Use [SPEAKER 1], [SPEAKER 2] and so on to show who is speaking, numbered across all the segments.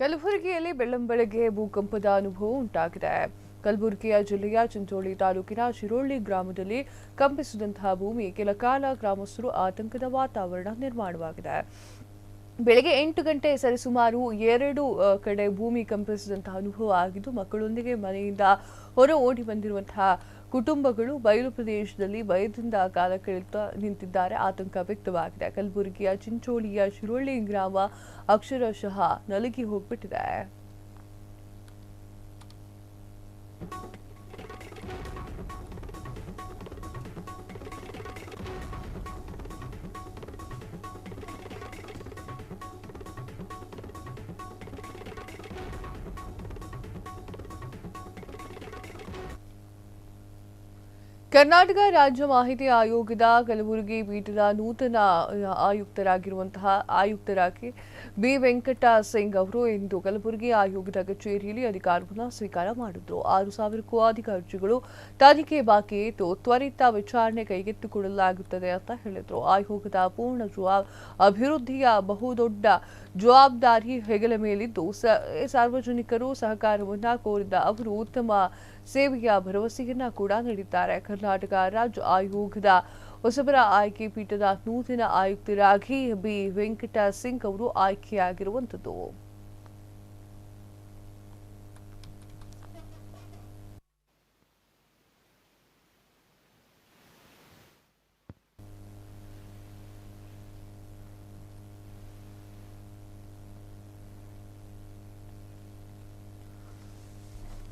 [SPEAKER 1] ಕಲಬುರಗಿಯಲ್ಲಿ ಬೆಳ್ಳಂಬೆಳಗ್ಗೆ ಭೂಕಂಪದ ಅನುಭವ ಉಂಟಾಗಿದೆ. ಕಲಬುರಗಿಯ ಜಿಲ್ಲೆಯ ಚಿಂಚೋಳಿ ತಾಲೂಕಿನ ಶಿರೋಳ್ಳಿ ಗ್ರಾಮದಲ್ಲಿ ಕಂಪಿಸಿದಂತಹ ಭೂಮಿ ಕೆಲ ಕಾಲ ಗ್ರಾಮಸ್ಥರು ಆತಂಕದ ವಾತಾವರಣ ನಿರ್ಮಾಣವಾಗಿದೆ. ಬೆಳಗ್ಗೆ ಎಂಟು ಗಂಟೆ ಸರಿಸುಮಾರು ಎರಡು ಕಡೆ ಭೂಮಿ ಕಂಪಿಸಿದಂತಹ ಅನುಭವ ಆಗಿದ್ದು, ಮಕ್ಕಳೊಂದಿಗೆ ಮನೆಯಿಂದ ಹೊರ ಓಡಿ ಬಂದಿರುವಂತಹ ಕುಟುಂಬಗಳು ಬಯಲು ಪ್ರದೇಶದಲ್ಲಿ ಭಯದಿಂದ ಕಾಲ ಕಳೆಯುತ್ತಾ ನಿಂತಿದ್ದಾರೆ. ಆತಂಕ ವ್ಯಕ್ತವಾಗಿದೆ. ಕಲಬುರಗಿಯ ಚಿಂಚೋಳಿಯ ಶಿರೋಳ್ಳಿ ಗ್ರಾಮ ಅಕ್ಷರಶಃ ನಲುಗಿ ಹೋಗ್ಬಿಟ್ಟಿದೆ. ಕರ್ನಾಟಕ ರಾಜ್ಯ ಮಾಹಿತಿ ಆಯೋಗದ ಕಲಬುರಗಿ ಪೀಠದ ನೂತನ ಆ, ಆಯುಕ್ತರಾಗಿರುವಂತಹ ಆಯುಕ್ತರಾಗಿ ಬಿ. ವೆಂಕಟ ಸಿಂಗ್ ಅವರು ಇಂದು ಕಲಬುರಗಿ ಆಯೋಗದ ಕಚೇರಿಯಲ್ಲಿ ಅಧಿಕಾರವನ್ನು ಸ್ವೀಕಾರ ಮಾಡಿದ್ರು. ಆರು ಸಾವಿರಕ್ಕೂ ಅಧಿಕ ಅರ್ಜಿಗಳು ತನಿಖೆ ಬಾಕಿ ಇದ್ದು, ತ್ವರಿತ ವಿಚಾರಣೆ ಕೈಗೆತ್ತಿಕೊಳ್ಳಲಾಗುತ್ತದೆ ಅಂತ ಹೇಳಿದರು. ಆಯೋಗದ ಪೂರ್ಣ ಜವಾ, ಅಭಿವೃದ್ಧಿಯ ಬಹುದೊಡ್ಡ ಜವಾಬ್ದಾರಿ ಹೆಗಲ ಮೇಲಿದ್ದು ಸಾರ್ವಜನಿಕರು ಸಹಕಾರವನ್ನು ಕೋರಿದ ಅವರು ಉತ್ತಮ ಸೇವೆಯ ಭರವಸೆಯನ್ನ ಕೂಡ ನೀಡಿದ್ದಾರೆ. ಕರ್ನಾಟಕ ರಾಜ್ಯ ಆಯೋಗದ ಹೊಸಬರ ಆಯ್ಕೆ ಪೀಠದ ನೂತನ ಆಯುಕ್ತರಾಗಿ ಬಿ. ವೆಂಕಟ ಸಿಂಗ್ ಅವರು ಆಯ್ಕೆಯಾಗಿರುವಂಥದ್ದು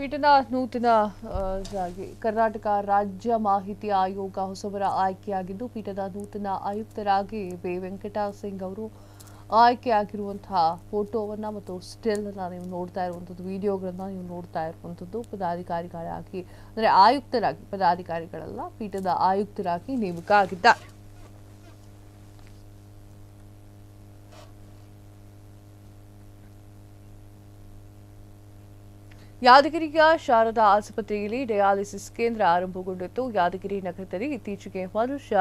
[SPEAKER 1] ಪೀಠದ ನೂತನ ಕರ್ನಾಟಕ ರಾಜ್ಯ ಮಾಹಿತಿ ಆಯೋಗ ಹೊಸಬರ ಆಯ್ಕೆಯಾಗಿದ್ದು, ಪೀಠದ ನೂತನ ಆಯುಕ್ತರಾಗಿ ಬಿ ವೆಂಕಟ ಸಿಂಗ್ ಅವರು ಆಯ್ಕೆಯಾಗಿರುವಂತಹ ಫೋಟೋವನ್ನು ಮತ್ತು ಸ್ಟಿಲ್ ಅನ್ನ ನೀವು ನೋಡ್ತಾ ಇರುವಂಥದ್ದು, ವಿಡಿಯೋಗಳನ್ನು ನೀವು ನೋಡ್ತಾ ಇರುವಂಥದ್ದು, ಪದಾಧಿಕಾರಿಗಳಾಗಿ, ಅಂದರೆ ಆಯುಕ್ತರಾಗಿ, ಪದಾಧಿಕಾರಿಗಳೆಲ್ಲ, ಪೀಠದ ಆಯುಕ್ತರಾಗಿ ನೇಮಕ ಆಗಿದ್ದಾರೆ ಯಾದಗಿರಿಯ ಶಾರದಾ ಆಸ್ಪತ್ರೆಯಲ್ಲಿ ಡಯಾಲಿಸಿಸ್ ಕೇಂದ್ರ ಆರಂಭಗೊಂಡಿತ್ತು. ಯಾದಗಿರಿ ನಗರದಲ್ಲಿ ಇತ್ತೀಚೆಗೆ ಮನುಷ್ಯ,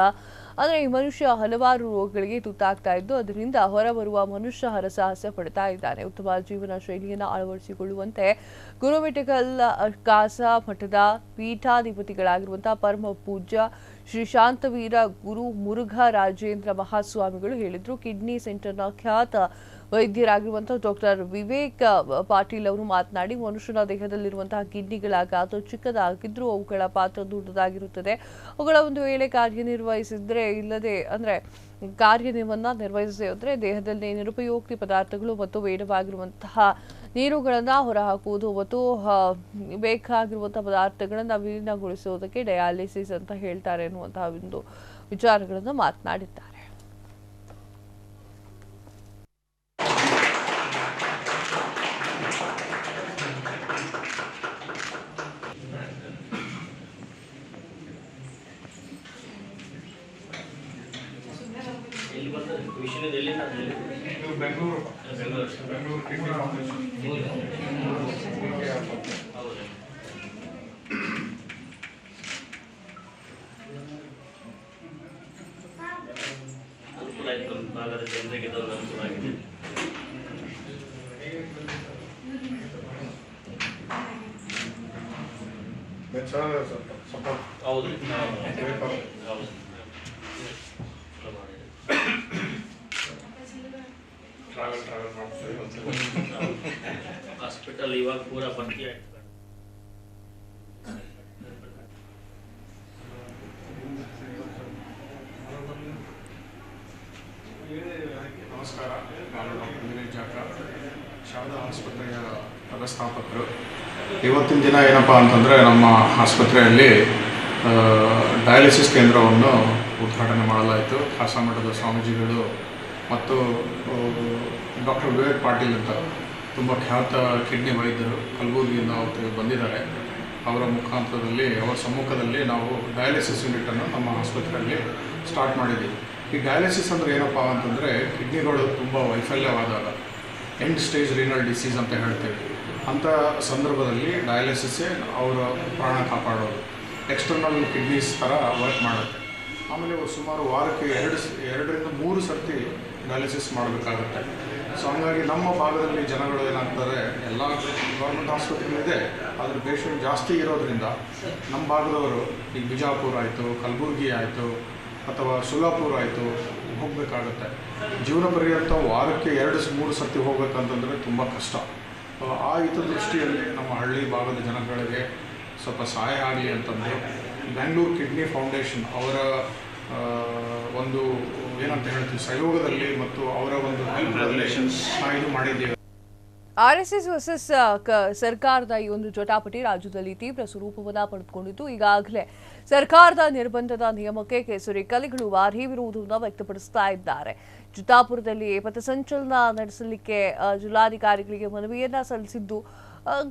[SPEAKER 1] ಅಂದರೆ ಈ ಮನುಷ್ಯ ಹಲವಾರು ರೋಗಗಳಿಗೆ ತುತ್ತಾಗ್ತಾ ಇದ್ದು, ಅದರಿಂದ ಹೊರಬರುವ ಮನುಷ್ಯ ಹರಸಾಹಸ ಪಡ್ತಾ ಇದ್ದಾನೆ. ಉತ್ತಮ ಜೀವನ ಶೈಲಿಯನ್ನು ಅಳವಡಿಸಿಕೊಳ್ಳುವಂತೆ ಗುರುಮೆಟಿಕಲ್ ಕಾಸ ಮಠದ ಪೀಠಾಧಿಪತಿಗಳಾಗಿರುವಂತಹ ಪರಮ ಪೂಜ್ಯ ಶ್ರೀ ಶಾಂತವೀರ ಗುರು ಮುರುಘ ರಾಜೇಂದ್ರ ಮಹಾಸ್ವಾಮಿಗಳು ಹೇಳಿದರು. ಕಿಡ್ನಿ ಸೆಂಟರ್ನ ಖ್ಯಾತ ವೈದ್ಯರಾಗಿರುವಂತಹ ಡಾಕ್ಟರ್ ವಿವೇಕ್ ಪಾಟೀಲ್ ಅವರು ಮಾತನಾಡಿ, ಮನುಷ್ಯನ ದೇಹದಲ್ಲಿರುವಂತಹ ಕಿಡ್ನಿಗಳ ಗಾತ್ರ ಚಿಕ್ಕದಾಗಿದ್ರೂ ಅವುಗಳ ಪಾತ್ರ ದೊಡ್ಡದಾಗಿರುತ್ತದೆ. ಅವುಗಳ ಒಂದು ವೇಳೆ ಕಾರ್ಯನಿರ್ವಹಿಸಿದ್ರೆ ಇಲ್ಲದೆ ಅಂದ್ರೆ ಕಾರ್ಯವನ್ನ ನಿರ್ವಹಿಸದೆ ಹೋದ್ರೆ ದೇಹದಲ್ಲಿ ನಿರುಪಯೋಗಿ ಪದಾರ್ಥಗಳು ಮತ್ತು ಬೇಡವಾಗಿರುವಂತಹ ನೀರುಗಳನ್ನ ಹೊರಹಾಕುವುದು ಮತ್ತು ಬೇಕಾಗಿರುವಂತಹ ಪದಾರ್ಥಗಳನ್ನ ವಿಲೀನಗೊಳಿಸುವುದಕ್ಕೆ ಡಯಾಲಿಸಿಸ್ ಅಂತ ಹೇಳ್ತಾರೆ ಎನ್ನುವಂತಹ ಒಂದು ವಿಚಾರಗಳನ್ನು ಮಾತನಾಡಿದ್ದಾರೆ.
[SPEAKER 2] ಇಲ್ಲಿ ಬಂದು ಎಲ್ಲಿ
[SPEAKER 3] ಇದು ಬೆಂಗಳೂರು. ಬೆಂಗಳೂರು. ಕಿಡ್ನಿ ಫೌಂಡೇಶನ್
[SPEAKER 2] ಹೌದು. ಅನುಕೂಲ ಆಯ್ತು ಭಾಗದ ಜನರಿಗೆ ಇದೊಂದು ಅನುಕೂಲ ಆಗಿದೆ ಹೌದು. ಹೌದು. ಹಾಸ್ಪಿಟಲ್ ಇವಾಗ ಪೂರಾ ಬಂಕಿ
[SPEAKER 3] ನಮಸ್ಕಾರ. ನಾನು ಡಾಕ್ಟರ್ ವಿನಯ್ ಜಾಕ ಶಾರದಾ ಆಸ್ಪತ್ರೆಯ ವ್ಯವಸ್ಥಾಪಕರು ಇವತ್ತಿನ ದಿನ ಏನಪ್ಪ ಅಂತಂದರೆ ನಮ್ಮ ಆಸ್ಪತ್ರೆಯಲ್ಲಿ ಡಯಾಲಿಸಿಸ್ ಕೇಂದ್ರವನ್ನು ಉದ್ಘಾಟನೆ ಮಾಡಲಾಯಿತು. ಮಠದ ಸ್ವಾಮೀಜಿಗಳು ಮತ್ತು ಡಾಕ್ಟರ್ ವಿವೇಕ್ ಪಾಟೀಲ್ ಅಂತ ತುಂಬ ಖ್ಯಾತ ಕಿಡ್ನಿ ವೈದ್ಯರು ಕಲಬುರಗಿಯಿಂದ ಅವತ್ತು ಬಂದಿದ್ದಾರೆ. ಅವರ ಮುಖಾಂತರದಲ್ಲಿ, ಅವರ ಸಮ್ಮುಖದಲ್ಲಿ ನಾವು ಡಯಾಲಿಸಿಸ್ ಯೂನಿಟನ್ನು ನಮ್ಮ ಆಸ್ಪತ್ರೆಯಲ್ಲಿ ಸ್ಟಾರ್ಟ್ ಮಾಡಿದ್ದೀವಿ. ಈ ಡಯಾಲಿಸಿಸ್ ಅಂದರೆ ಏನಪ್ಪ ಅಂತಂದರೆ ಕಿಡ್ನಿಗಳು ತುಂಬ ವೈಫಲ್ಯವಾದಾಗ ಎಂಡ್ ಸ್ಟೇಜ್ ರೀನಲ್ ಡಿಸೀಸ್ ಅಂತ ಹೇಳ್ತೇವೆ. ಅಂಥ ಸಂದರ್ಭದಲ್ಲಿ ಡಯಾಲಿಸಿಸ್ಸೇ ಅವರ ಪ್ರಾಣ ಕಾಪಾಡೋದು. ಎಕ್ಸ್ಟರ್ನಲ್ ಕಿಡ್ನೀಸ್ ಥರ ವರ್ಕ್ ಮಾಡುತ್ತೆ. ಆಮೇಲೆ ಸುಮಾರು ವಾರಕ್ಕೆ ಎರಡು ಎರಡರಿಂದ ಮೂರು ಸರ್ತಿ ಡಯಾಲಿಸಿಸ್ ಮಾಡಬೇಕಾಗುತ್ತೆ. ಸೊ ಹಂಗಾಗಿ ನಮ್ಮ ಭಾಗದಲ್ಲಿ ಜನಗಳು ಏನಾಗ್ತಾರೆ ಎಲ್ಲ ಗೌರ್ಮೆಂಟ್ ಆಸ್ಪತ್ರೆಗಳಿದೆ ಆದರೆ ಪೇಷಂಟ್ ಜಾಸ್ತಿ ಇರೋದ್ರಿಂದ ನಮ್ಮ ಭಾಗದವರು ಈಗ ಬಿಜಾಪುರ ಆಯಿತು ಕಲಬುರಗಿ ಆಯಿತು ಅಥವಾ ಸುಲಾಪುರ ಆಯಿತು ಹೋಗಬೇಕಾಗತ್ತೆ. ಜೀವನ ಪರ್ಯಂತ ವಾರಕ್ಕೆ ಎರಡು ಮೂರು ಸರ್ತಿ ಹೋಗ್ಬೇಕಂತಂದರೆ ತುಂಬ ಕಷ್ಟ. ಆ, ಹಿತದೃಷ್ಟಿಯಲ್ಲಿ ನಮ್ಮ ಹಳ್ಳಿ ಭಾಗದ ಜನಗಳಿಗೆ ಸ್ವಲ್ಪ ಸಹಾಯ ಆಗಲಿ ಅಂತಂದರೆ ಬೆಂಗಳೂರು ಕಿಡ್ನಿ ಫೌಂಡೇಶನ್ ಅವರ ಒಂದು ಏನಂತ ಹೇಳ್ತೀವಿ ಸಹಯೋಗದಲ್ಲಿ ಮತ್ತು ಅವರ ಒಂದು ಇದು ಮಾಡಿದ್ದೇವೆ.
[SPEAKER 1] ಆರ್ಎಸ್ಎಸ್ ವರ್ಸಸ್ ಸರ್ಕಾರದ ಈ ಒಂದು ಜಟಾಪಟಿ ರಾಜ್ಯದಲ್ಲಿ ತೀವ್ರ ಸ್ವರೂಪವನ್ನು ಪಡೆದುಕೊಂಡಿದ್ದು ಈಗಾಗಲೇ ಸರ್ಕಾರದ ನಿರ್ಬಂಧದ ನಿಯಮಕ್ಕೆ ಕೇಸರಿ ಕಲೆಗಳು ವಾರಿವಿರುವುದನ್ನು ವಿರೋಧವನ್ನು ವ್ಯಕ್ತಪಡಿಸ್ತಾ ಇದ್ದಾರೆ. ಜುತಾಪುರದಲ್ಲಿ ಪಥಸಂಚಲನ ನಡೆಸಲಿಕ್ಕೆ ಜಿಲ್ಲಾಧಿಕಾರಿಗಳಿಗೆ ಮನವಿಯನ್ನ ಸಲ್ಲಿಸಿದ್ದು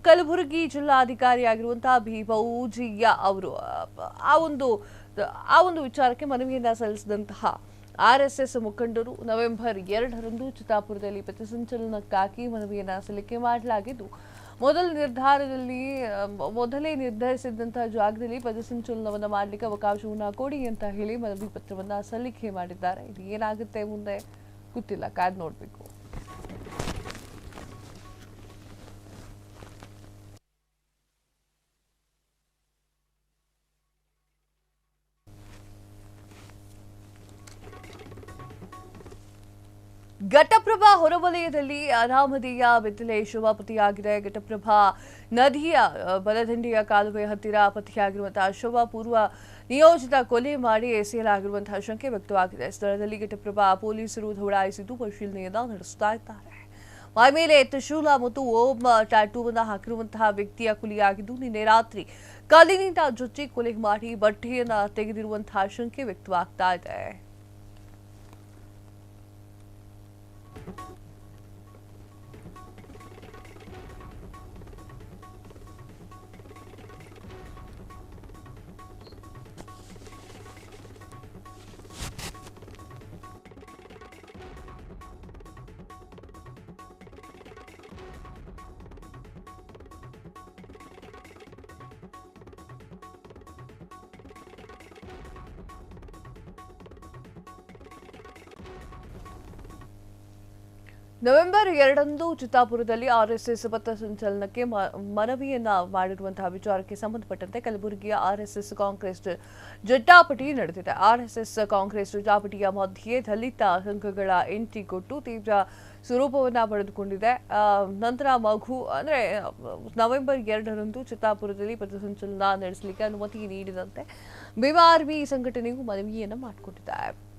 [SPEAKER 1] ಕಲಬುರಗಿ ಜಿಲ್ಲಾಧಿಕಾರಿಯಾಗಿರುವಂತಹ ಬಿ ಬೌಜಿಯ ಅವರು ಆ ಒಂದು ಆ ಒಂದು ವಿಚಾರಕ್ಕೆ ಮನವಿಯನ್ನ ಸಲ್ಲಿಸಿದಂತಹ ಆರ್ ಎಸ್ ಎಸ್ ಮುಖಂಡರು ನವೆಂಬರ್ ಎರಡರಂದು ಚಿತ್ತಾಪುರದಲ್ಲಿ ಪಥಸಂಚಲನಕ್ಕಾಗಿ ಮನವಿಯನ್ನ ಸಲ್ಲಿಕೆ ಮಾಡಲಾಗಿದ್ದು, ಮೊದಲ ನಿರ್ಧಾರದಲ್ಲಿ ಮೊದಲೇ ನಿರ್ಧರಿಸಿದಂತಹ ಜಾಗದಲ್ಲಿ ಪಥಸಂಚಲನವನ್ನು ಮಾಡಲಿಕ್ಕೆ ಅವಕಾಶವನ್ನು ಕೊಡಿ ಅಂತ ಹೇಳಿ ಮನವಿ ಪತ್ರವನ್ನು ಸಲ್ಲಿಕೆ ಮಾಡಿದ್ದಾರೆ. ಇದು ಏನಾಗುತ್ತೆ ಮುಂದೆ? ಗೊತ್ತಿಲ್ಲ. ಕಾದ್ ನೋಡ್ಬೇಕು. ಘಟಪ್ರಭಾ ಹೊರವಲಯದಲ್ಲಿ ಅನಾಮಧೇಯ ಬೆತ್ತಲೆ ಶವ ಪತಿಯಾಗಿದೆ ಘಟಪ್ರಭಾ ನದಿಯ ಅ, ಬಲದಂಡೆಯ ಕಾಲುವೆ ಹತ್ತಿರ ಪತಿಯಾಗಿರುವಂತಹ ಶವ ಪೂರ್ವ ನಿಯೋಜಿತ ಕೊಲೆ ಮಾಡಿ ಎಸೆಯಲಾಗಿರುವಂತಹ ಶಂಕೆ ವ್ಯಕ್ತವಾಗಿದೆ ಸ್ಥಳದಲ್ಲಿ ಘಟಪ್ರಭಾ ಪೊಲೀಸರು ದೌಡಾಯಿಸಿದ್ದು ಪರಿಶೀಲನೆಯನ್ನ ನಡೆಸ್ತಾ ಇದ್ದಾರೆ ಮೈ ಮೇಲೆ ತ್ರಿಶೂಲ ಮತ್ತು ಓಂ ಟ್ಯಾಟೂವನ್ನ ಹಾಕಿರುವಂತಹ ವ್ಯಕ್ತಿಯ ಕೊಲೆಯಾಗಿದ್ದು ನಿನ್ನೆ ರಾತ್ರಿ ಕಲ್ಲಿನಿಂದ ಜೊಚ್ಚಿ ಕೊಲೆ ಮಾಡಿ ಬಟ್ಟೆಯನ್ನ ತೆಗೆದಿರುವಂತಹ ಶಂಕೆ ವ್ಯಕ್ತವಾಗ್ತಾ ಇದೆ ನವೆಂಬರ್ ಎರಡರಂದು ಚಿತ್ತಾಪುರದಲ್ಲಿ ಆರ್ಎಸ್ಎಸ್ ಪಥಸಂಚಲನಕ್ಕೆ ಮನವಿಯನ್ನ ಮಾಡಿರುವಂತಹ ವಿಚಾರಕ್ಕೆ ಸಂಬಂಧಪಟ್ಟಂತೆ ಕಲಬುರಗಿಯ ಆರ್ಎಸ್ಎಸ್ ಕಾಂಗ್ರೆಸ್ ಜಟಾಪಟಿ ನಡೆದಿದೆ. ಆರ್ಎಸ್ಎಸ್ ಕಾಂಗ್ರೆಸ್ ಜಟಾಪಟಿಯ ಮಧ್ಯೆ ದಲಿತ ಸಂಘಗಳ ಎಂಟ್ರಿ ಕೊಟ್ಟು ತೀವ್ರ ಸ್ವರೂಪವನ್ನು ಪಡೆದುಕೊಂಡಿದೆ. ನಂತರ ಮಗು, ಅಂದ್ರೆ, ನವೆಂಬರ್ ಎರಡರಂದು ಚಿತ್ತಾಪುರದಲ್ಲಿ ಪಥಸಂಚಲನ ನಡೆಸಲಿಕ್ಕೆ ಅನುಮತಿ ನೀಡಿದಂತೆ ಭೀಮಾ ಆರ್ಮಿ ಸಂಘಟನೆಗೂ ಮನವಿಯನ್ನ ಮಾಡಿಕೊಂಡಿದ್ದಾರೆ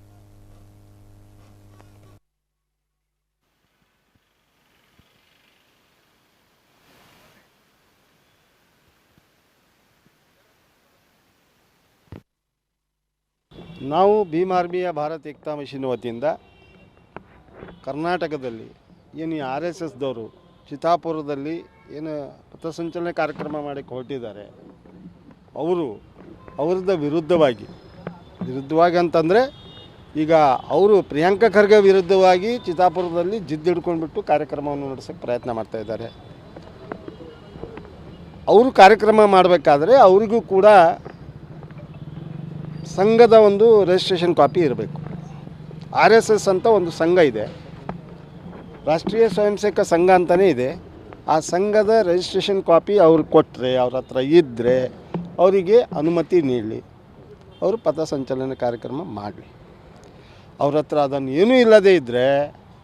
[SPEAKER 4] ನಾವು ಭೀಮ್ ಆರ್ಮಿಯ ಭಾರತ್ ಏಕ್ತಾ ಮಿಷನ್ ವತಿಯಿಂದ ಕರ್ನಾಟಕದಲ್ಲಿ, ಏನು ಆರ್ ಎಸ್ ಎಸ್ದವರು ಚಿತಾಪುರದಲ್ಲಿ ಏನು ಪಥಸಂಚಲನೆ ಕಾರ್ಯಕ್ರಮ ಮಾಡಕ್ಕೆ ಹೊರಟಿದ್ದಾರೆ, ಅವರು ಅವ್ರದ ವಿರುದ್ಧವಾಗಿ ವಿರುದ್ಧವಾಗಿ ಅಂತಂದರೆ ಈಗ ಅವರು ಪ್ರಿಯಾಂಕಾ ಖರ್ಗೆ ವಿರುದ್ಧವಾಗಿ ಚಿತಾಪುರದಲ್ಲಿ ಜಿದ್ದು ಹಿಡ್ಕೊಂಡ್ಬಿಟ್ಟು ಕಾರ್ಯಕ್ರಮವನ್ನು ನಡೆಸೋಕ್ಕೆ ಪ್ರಯತ್ನ ಮಾಡ್ತಾ ಇದ್ದಾರೆ. ಅವರು ಕಾರ್ಯಕ್ರಮ ಮಾಡಬೇಕಾದ್ರೆ ಅವರಿಗೂ ಕೂಡ ಸಂಘದ ಒಂದು ರಿಜಿಸ್ಟ್ರೇಷನ್ ಕಾಪಿ ಇರಬೇಕು. ಆರ್ ಎಸ್ ಎಸ್ ಅಂತ ಒಂದು ಸಂಘ ಇದೆ. ರಾಷ್ಟ್ರೀಯ ಸ್ವಯಂ ಸೇವಕ ಸಂಘ ಅಂತಲೇ ಇದೆ. ಆ ಸಂಘದ ರಿಜಿಸ್ಟ್ರೇಷನ್ ಕಾಪಿ ಅವ್ರು ಕೊಟ್ಟರೆ ಅವ್ರ ಹತ್ರ ಇದ್ದರೆ ಅವರಿಗೆ ಅನುಮತಿ ನೀಡಲಿ. ಅವರು ಪಥಸಂಚಲನ ಕಾರ್ಯಕ್ರಮ ಮಾಡಲಿ. ಅವ್ರ ಹತ್ರ ಅದನ್ನು ಏನೂ ಇಲ್ಲದೇ ಇದ್ದರೆ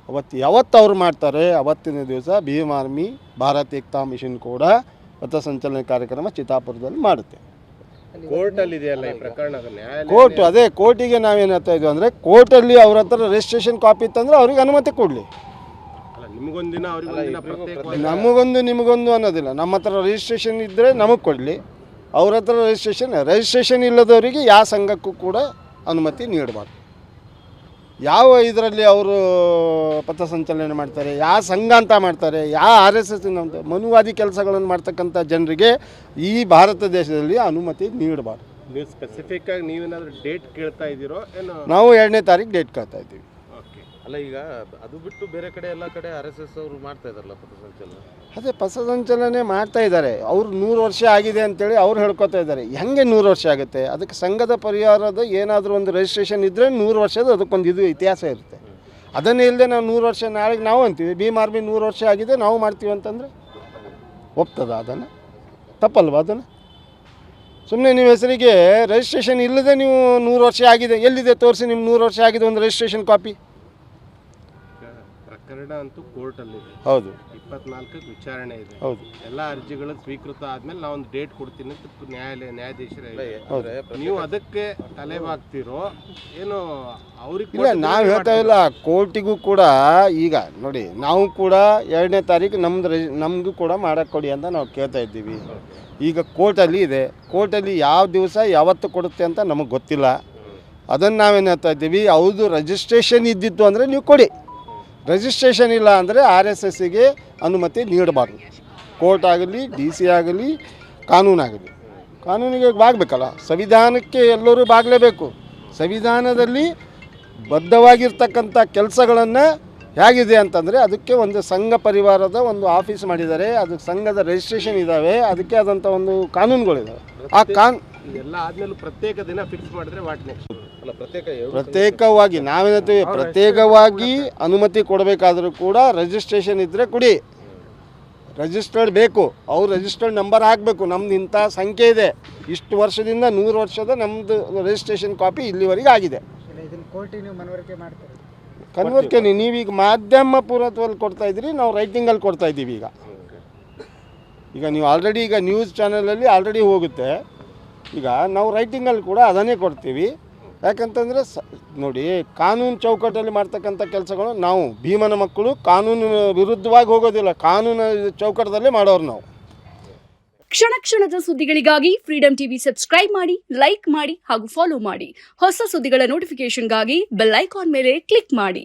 [SPEAKER 4] ಅವತ್ತು ಯಾವತ್ತು ಅವ್ರು ಮಾಡ್ತಾರೆ, ಅವತ್ತಿನ ದಿವಸ ಭೀಮ್ ಆರ್ಮಿ ಭಾರತ್ ಏಕ್ತಾ ಮಿಷನ್ ಕೂಡ ಪಥಸಂಚಲನ ಕಾರ್ಯಕ್ರಮ ಚಿತ್ತಾಪುರದಲ್ಲಿ ಮಾಡುತ್ತೆ.
[SPEAKER 5] ಕೋರ್ಟಲ್ಲಿ ಇದೆಯಲ್ಲ ಈ ಪ್ರಕರಣ? ನ್ಯಾಯಾಲಯ
[SPEAKER 4] ಕೋರ್ಟ್ ಅದೇ ಕೋರ್ಟಿಗೆ ನಾವೇನು ಹೇಳ್ತಾ ಇದ್ವಿ ಅಂದರೆ ಕೋರ್ಟಲ್ಲಿ ಅವ್ರ ಹತ್ರ ರಿಜಿಸ್ಟ್ರೇಷನ್ ಕಾಪಿ ಇತ್ತಂದ್ರೆ ಅವ್ರಿಗೆ ಅನುಮತಿ ಕೊಡಲಿ.
[SPEAKER 5] ಅಲ್ಲ ನಿಮಗೊಂದಿನ
[SPEAKER 4] ನಮಗೊಂದು ನಿಮಗೊಂದು ಅನ್ನೋದಿಲ್ಲ. ನಮ್ಮ ಹತ್ರ ರಿಜಿಸ್ಟ್ರೇಷನ್ ಇದ್ದರೆ ನಮಗೆ ಕೊಡಲಿ. ಅವ್ರ ಹತ್ರ ರಿಜಿಸ್ಟ್ರೇಷನ್ ರಿಜಿಸ್ಟ್ರೇಷನ್ ಇಲ್ಲದವರಿಗೆ ಯಾವ ಸಂಘಕ್ಕೂ ಕೂಡ ಅನುಮತಿ ನೀಡಬಾರ್ದು. ಯಾವ ಇದರಲ್ಲಿ ಅವರು ಪಥಸಂಚಲನೆ ಮಾಡ್ತಾರೆ ಯಾವ ಸಂಘ ಅಂತ ಮಾಡ್ತಾರೆ ಯಾವ ಆರ್ ಎಸ್ ಎಸ್ ಮನುವಾದಿ ಕೆಲಸಗಳನ್ನು ಮಾಡ್ತಕ್ಕಂಥ ಜನರಿಗೆ ಈ ಭಾರತ ದೇಶದಲ್ಲಿ ಅನುಮತಿ ನೀಡಬಾರ್ದು.
[SPEAKER 5] ನೀವು ಸ್ಪೆಸಿಫಿಕ್ ಆಗಿ ನೀವೇನಾದ್ರೂ ಡೇಟ್ ಕೇಳ್ತಾ ಇದ್ದೀರೋ ಏನು?
[SPEAKER 4] ನಾವು ಎರಡನೇ ತಾರೀಕು ಡೇಟ್ ಕೇಳ್ತಾ ಇದ್ದೀವಿ.
[SPEAKER 6] ಅಲ್ಲ, ಈಗ ಅದು ಬಿಟ್ಟು ಬೇರೆ ಕಡೆ ಎಲ್ಲ ಕಡೆ ಆರ್ ಎಸ್ ಎಸ್ ಅವರು ಮಾಡ್ತಾ ಇದಾರಲ್ಲ ಪಥಸಂಚಲನ
[SPEAKER 4] ಅದೇ ಪಥಸಂಚಲನೆ ಮಾಡ್ತಾ ಇದ್ದಾರೆ. ಅವ್ರು ನೂರು ವರ್ಷ ಆಗಿದೆ ಅಂತೇಳಿ ಅವ್ರು ಹೇಳ್ಕೊತಾ ಇದ್ದಾರೆ. ಹೆಂಗೆ ನೂರು ವರ್ಷ ಆಗುತ್ತೆ? ಅದಕ್ಕೆ ಸಂಘದ ಪರಿಹಾರದ ಏನಾದರೂ ಒಂದು ರಿಜಿಸ್ಟ್ರೇಷನ್ ಇದ್ದರೆ ನೂರು ವರ್ಷದ ಅದಕ್ಕೊಂದು ಇದು ಇತಿಹಾಸ ಇರುತ್ತೆ. ಅದನ್ನೇ ಇಲ್ಲದೆ ನಾವು ನೂರು ವರ್ಷ ನಾಳೆಗೆ ನಾವು ಅಂತೀವಿ. ಭೀಮ್ ಆರ್ಮಿ ನೂರು ವರ್ಷ ಆಗಿದೆ, ನಾವು ಮಾಡ್ತೀವಿ ಅಂತಂದರೆ ಒಪ್ತದ ಅದನ್ನು? ತಪ್ಪಲ್ವ ಅದನ್ನು? ಸುಮ್ಮನೆ ನೀವು ಹೆಸರಿಗೆ ರಿಜಿಸ್ಟ್ರೇಷನ್ ಇಲ್ಲದೆ ನೀವು ನೂರು ವರ್ಷ ಆಗಿದೆ. ಎಲ್ಲಿದೆ ತೋರಿಸಿ ನಿಮ್ಮ ನೂರು ವರ್ಷ ಆಗಿದೆ ಒಂದು ರಿಜಿಸ್ಟ್ರೇಷನ್ ಕಾಪಿ
[SPEAKER 5] ಪ್ರಕರಣ ಅಂತೂ ಕೋರ್ಟಲ್ಲಿ
[SPEAKER 4] ಹೌದು.
[SPEAKER 5] ಇಪ್ಪತ್ನಾಲ್ಕಕ್ಕೆ ವಿಚಾರಣೆ ಇದೆ.
[SPEAKER 4] ಹೌದು.
[SPEAKER 5] ಎಲ್ಲ ಅರ್ಜಿಗಳು ಸ್ವೀಕೃತ ಆದ್ಮೇಲೆ ನಾವು ಒಂದು ಡೇಟ್ ಕೊಡ್ತೀನಿ ಅಂತ ನ್ಯಾಯಾಲಯ ನ್ಯಾಯಾಧೀಶರ ನೀವು ಅದಕ್ಕೆ ತಲೆಬಾಗ್ತಿರೋ ಏನು ಅವ್ರಿಗೆ
[SPEAKER 4] ಇಲ್ಲ ನಾವು ಹೇಳ್ತಾ ಇಲ್ಲ ಕೋರ್ಟಿಗೂ ಕೂಡ ಈಗ ನೋಡಿ ನಾವು ಕೂಡ ಎರಡನೇ ತಾರೀಕು ನಮ್ದು ರೆಜಿ ನಮಗೂ ಕೂಡ ಮಾಡಕ್ಕೆ ಕೊಡಿ ಅಂತ ನಾವು ಕೇಳ್ತಾ ಇದ್ದೀವಿ. ಈಗ ಕೋರ್ಟಲ್ಲಿ ಇದೆ. ಕೋರ್ಟಲ್ಲಿ ಯಾವ ದಿವಸ ಯಾವತ್ತು ಕೊಡುತ್ತೆ ಅಂತ ನಮಗೆ ಗೊತ್ತಿಲ್ಲ. ಅದನ್ನು ನಾವೇನು ಹೇಳ್ತಾ ಇದ್ದೀವಿ ಹೌದು ರಿಜಿಸ್ಟ್ರೇಷನ್ ಇದ್ದಿತ್ತು ಅಂದರೆ ನೀವು ಕೊಡಿ. ರಿಜಿಸ್ಟ್ರೇಷನ್ ಇಲ್ಲ ಅಂದರೆ ಆರ್ ಎಸ್ ಎಸ್ಸಿಗೆ ಅನುಮತಿ ನೀಡಬಾರ್ದು. ಕೋರ್ಟ್ ಆಗಲಿ, ಡಿ ಸಿ ಆಗಲಿ, ಕಾನೂನಾಗಲಿ. ಕಾನೂನಿಗೆ ಬಾಗಬೇಕಲ್ಲ. ಸಂವಿಧಾನಕ್ಕೆ ಎಲ್ಲರೂ ಬಾಗಲೇಬೇಕು. ಸಂವಿಧಾನದಲ್ಲಿ ಬದ್ಧವಾಗಿರ್ತಕ್ಕಂಥ ಕೆಲಸಗಳನ್ನು ಹೇಗಿದೆ ಅಂತಂದರೆ ಅದಕ್ಕೆ ಒಂದು ಸಂಘ ಪರಿವಾರದ ಒಂದು ಆಫೀಸ್ ಮಾಡಿದ್ದಾರೆ. ಅದಕ್ಕೆ ಸಂಘದ ರಿಜಿಸ್ಟ್ರೇಷನ್ ಇದ್ದಾವೆ. ಅದಕ್ಕೆ ಆದಂಥ ಒಂದು ಕಾನೂನುಗಳಿದ್ದಾವೆ ಆ ಕಾನ್
[SPEAKER 5] ಎಲ್ಲ ಆದ್ಮೇಲೆ ಪ್ರತ್ಯೇಕ ದಿನ ಫಿಕ್ಸ್ ಮಾಡಿದ್ರೆ ವಾಟ್ ನೆಕ್ಸ್ಟ್
[SPEAKER 6] ಅಲ್ಲ ಪ್ರತ್ಯೇಕ
[SPEAKER 4] ಪ್ರತ್ಯೇಕವಾಗಿ ನಾವೇನಂತೀವಿ ಪ್ರತ್ಯೇಕವಾಗಿ ಅನುಮತಿ ಕೊಡಬೇಕಾದ್ರೂ ಕೂಡ ರಿಜಿಸ್ಟ್ರೇಷನ್ ಇದ್ದರೆ ಕೊಡಿ. ರಿಜಿಸ್ಟರ್ಡ್ ಬೇಕು. ಅವ್ರು ರಿಜಿಸ್ಟರ್ಡ್ ನಂಬರ್ ಹಾಕಬೇಕು. ನಮ್ದು ಇಂಥ ಸಂಖ್ಯೆ ಇದೆ. ಇಷ್ಟು ವರ್ಷದಿಂದ ನೂರು ವರ್ಷದ ನಮ್ದು ರಿಜಿಸ್ಟ್ರೇಷನ್ ಕಾಪಿ ಇಲ್ಲಿವರೆಗೆ ಆಗಿದೆ. ಕನ್ವರ್ಕೆ ನೀವೀಗ ಮಾಧ್ಯಮ ಪೂರ್ವತ್ವದಲ್ಲಿ ಕೊಡ್ತಾ ಇದ್ದೀರಿ ನಾವು ರೈಟಿಂಗಲ್ಲಿ ಕೊಡ್ತಾ ಇದ್ದೀವಿ ಈಗ. ಈಗ ನೀವು ಆಲ್ರೆಡಿ ಈಗ ನ್ಯೂಸ್ ಚಾನಲಲ್ಲಿ ಆಲ್ರೆಡಿ ಹೋಗುತ್ತೆ. ಈಗ ನಾವು ರೈಟಿಂಗಲ್ಲಿ ಕೂಡ ಅದನ್ನೇ ಕೊಡ್ತೀವಿ. ಯಾಕಂತಂದರೆ ಸ, ನೋಡಿ, ಕಾನೂನು ಚೌಕಟ್ಟಲ್ಲಿ ಮಾಡ್ತಕ್ಕಂಥ ಕೆಲಸಗಳು ನಾವು, ಭೀಮನ ಮಕ್ಕಳು ಕಾನೂನು ವಿರುದ್ಧವಾಗಿ ಹೋಗೋದಿಲ್ಲ, ಕಾನೂನು ಚೌಕಟ್ಟದಲ್ಲೇ ಮಾಡೋರು ನಾವು.
[SPEAKER 7] ಕ್ಷಣ ಕ್ಷಣದ ಸುದ್ದಿಗಳಿಗಾಗಿ ಫ್ರೀಡಂ ಟಿವಿ ಸಬ್ಸ್ಕ್ರೈಬ್ ಮಾಡಿ ಲೈಕ್ ಮಾಡಿ ಹಾಗೂ ಫಾಲೋ ಮಾಡಿ. ಹೊಸ ಸುದ್ದಿಗಳ ನೋಟಿಫಿಕೇಶನ್ಗಾಗಿ ಬೆಲ್ ಐಕಾನ್ ಮೇಲೆ ಕ್ಲಿಕ್ ಮಾಡಿ.